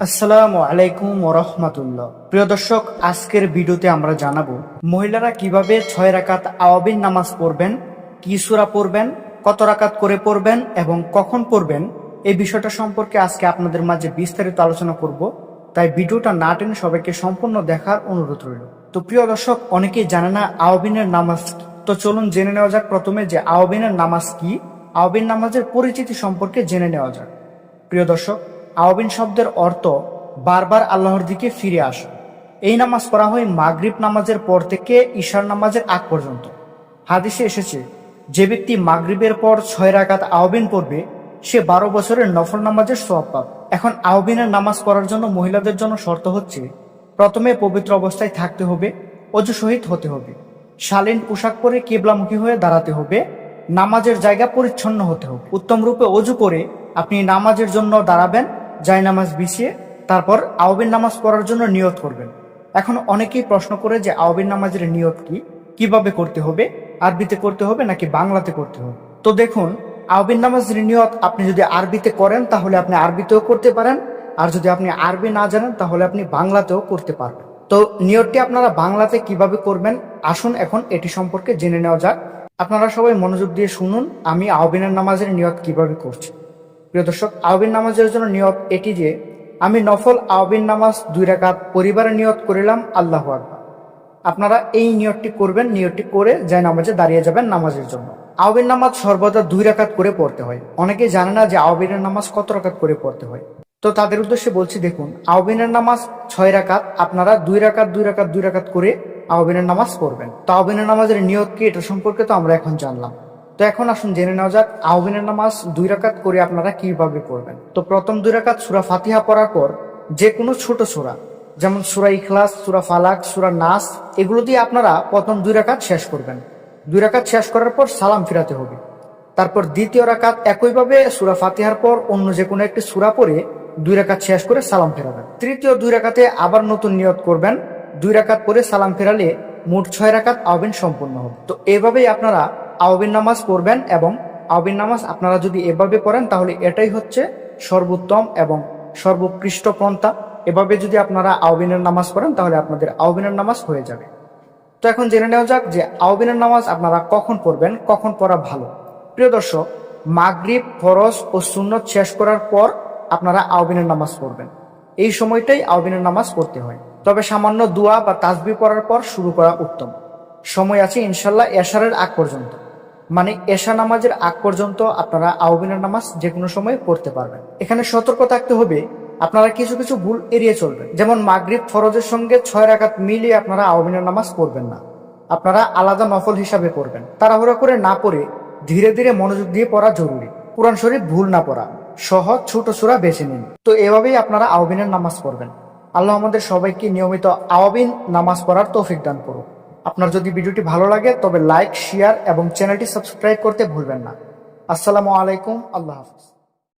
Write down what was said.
আসসালামু আলাইকুম ওরহমাতুল্লাহ প্রিয় দর্শক, আজকের ভিডিওতে আমরা জানাব, মহিলারা কীভাবে ছয় রাকাত আওয়াবিন নামাজ পড়বেন, কি সূরা পড়বেন, কত রাকাত করে পড়বেন এবং কখন পড়বেন, এই বিষয়টা সম্পর্কে আজকে আপনাদের মাঝে বিস্তারিত আলোচনা করব। তাই ভিডিওটা না টেনে সবাইকে সম্পূর্ণ দেখার অনুরোধ রইল। তো প্রিয় দর্শক, অনেকেই জানে না আওয়াবিনের নামাজ তো চলুন জেনে নেওয়া যাক প্রথমে যে আওয়াবিনের নামাজ কি। আওয়াবিন নামাজের পরিচিতি সম্পর্কে জেনে নেওয়া যাক। প্রিয় দর্শক আওয়াবিন শব্দের অর্থ, বারবার আল্লাহর দিকে ফিরে আসা। এই নামাজ পড়া হয় মাগরিব নামাজের পর থেকে ঈশার নামাজের আগ পর্যন্ত। হাদিসে এসেছে, যে ব্যক্তি মাগরিবের পর ছয় রাকাত আওবিন পড়বে, সে বারো বছরের নফল নামাজের সওয়াব পাবে। এখন আওবিনের নামাজ পড়ার জন্য মহিলাদের জন্য শর্ত হচ্ছে, প্রথমে পবিত্র অবস্থায় থাকতে হবে, অজু সহিত হতে হবে। শালীন পোশাক পরে কেবলামুখী হয়ে দাঁড়াতে হবে, নামাজের জায়গা পরিচ্ছন্ন হতে হবে। উত্তম রূপে অজু করে আপনি নামাজের জন্য দাঁড়াবেন নামাজ বিছিয়ে তারপর আওবিন নামাজ পড়ার জন্য নিয়ত করবেন। এখন অনেকেই প্রশ্ন করে যে আওবিন নামাজের নিয়ত কি? কীভাবে করতে হবে? আরবিতে করতে হবে নাকি বাংলাতে করতে হবে? তো দেখুন আওবিন নামাজের নিয়ত আপনি যদি আরবিতে করেন, তাহলে আপনি আরবিতেও করতে পারেন। আর যদি আপনি আরবি না জানেন, তাহলে আপনি বাংলাতেও করতে পারবেন। তো নিয়তটি আপনারা বাংলাতে কীভাবে করবেন? আসুন এখন এটি সম্পর্কে জেনে নেওয়া যাক। আপনারা সবাই মনোযোগ দিয়ে শুনুন, আমি আওবিনের নামাজের নিয়ত কীভাবে করছি। প্রিয় দর্শক আওবিন নামাজের জন্য নিয়ত এটি যে, আমি নফল আওবিন নামাজ দুই রাকাত পরিবারের নিয়ত করিলাম, আল্লাহ আকবার। আপনারা এই নিয়তটি করবেন, নিয়তটি করে যায় নামাজে দাঁড়িয়ে যাবেন নামাজের জন্য। আওবিন নামাজ সর্বদা দুই রাকাত করে পড়তে হয়। অনেকেই জানে না যে আওবিনের নামাজ কত রাকাত করে পড়তে হয়। তো তাদের উদ্দেশ্যে বলছি, দেখুন আওবিনের নামাজ ছয় রাকাত, আপনারা দুই রাকাত দুই রাকাত দুই রাকাত করে আওবিনের নামাজ পড়বেন। তো আওবিনের নামাজের নিয়ত কি, এটা সম্পর্কে তো আমরা এখন জানলাম। তো এখন আসুন, জেনে নেওয়া যাক আওবিনের নামাজ দুই রাকাত করে আপনারা কীভাবে পড়বেন? তো প্রথম দুই রাকাত সুরা ফাতিহা পড়ার পর যে কোনো ছোট সুরা, যেমন সুরা ইখলাস, সুরা ফালাক, সুরা নাস, এগুলো দিয়ে আপনারা প্রথম দুই রাকাত শেষ করবেন। দুই রাকাত শেষ করার পর সালাম ফিরাতে হবে। তারপর দ্বিতীয় রাকাত একইভাবে সুরা ফাতিহার পর অন্য যে কোনো একটি সুরা পরে দুই রাকাত শেষ করে সালাম ফেরাবেন। তৃতীয় দুই রাকাতে আবার নতুন নিয়ত করবেন। দুই রাকাত পরে সালাম ফেরালে মোট ছয় রাকাত আওবিন সম্পূর্ণ হবে। তো এভাবেই আপনারা আওবিন নামাজ পড়বেন এবং আওবিন নামাজ আপনারা যদি এভাবে পড়েন, তাহলে এটাই হচ্ছে সর্বোত্তম এবং সর্বোৎকৃষ্ট পন্থা। এভাবে যদি আপনারা আওবিনের নামাজ পড়েন, তাহলে আপনাদের আওবিনের নামাজ হয়ে যাবে। তো এখন জেনে নেওয়া যাক যে আওবিনের নামাজ আপনারা কখন পড়বেন, কখন পড়া ভালো। প্রিয় দর্শক, মাগরিব, ফরজ ও সুন্নত শেষ করার পর আপনারা আওবিনের নামাজ পড়বেন। এই সময়টাই আওবিনের নামাজ পড়তে হয়। তবে সামান্য দোয়া বা তাজবি পড়ার পর শুরু করা উত্তম। সময় আছে ইনশাল্লাহ এশারের আগ পর্যন্ত। মানে এশা নামাজের আগ পর্যন্ত আপনারা আওবিনের নামাজ যে কোনো সময় পড়তে পারবেন। এখানে সতর্ক থাকতে হবে, আপনারা কিছু কিছু ভুল এড়িয়ে চলবেন। যেমন মাগরিব ফরজের সঙ্গে ছয় রাকাত মিলিয়ে আপনারা আওবিনের নামাজ পড়বেন না। আপনারা আলাদা নফল হিসাবে পড়বেন। তাড়াহুড়া করে না পড়ে ধীরে ধীরে মনোযোগ দিয়ে পড়া জরুরি। কোরআন শরীফ ভুল না পড়া, সহজ ছোট সুরা বেছে নিন। তো এভাবেই আপনারা আওবিনের নামাজ পড়বেন। আল্লাহ আমাদের সবাইকে নিয়মিত আওয়াবিন নামাজ পড়ার তৌফিক দান করুন আপনার যদি ভিডিওটি ভালো লাগে, তবে লাইক শেয়ার এবং চ্যানেলটি সাবস্ক্রাইব করতে ভুলবেন না। আসসালামু আলাইকুম, আল্লাহ হাফিজ।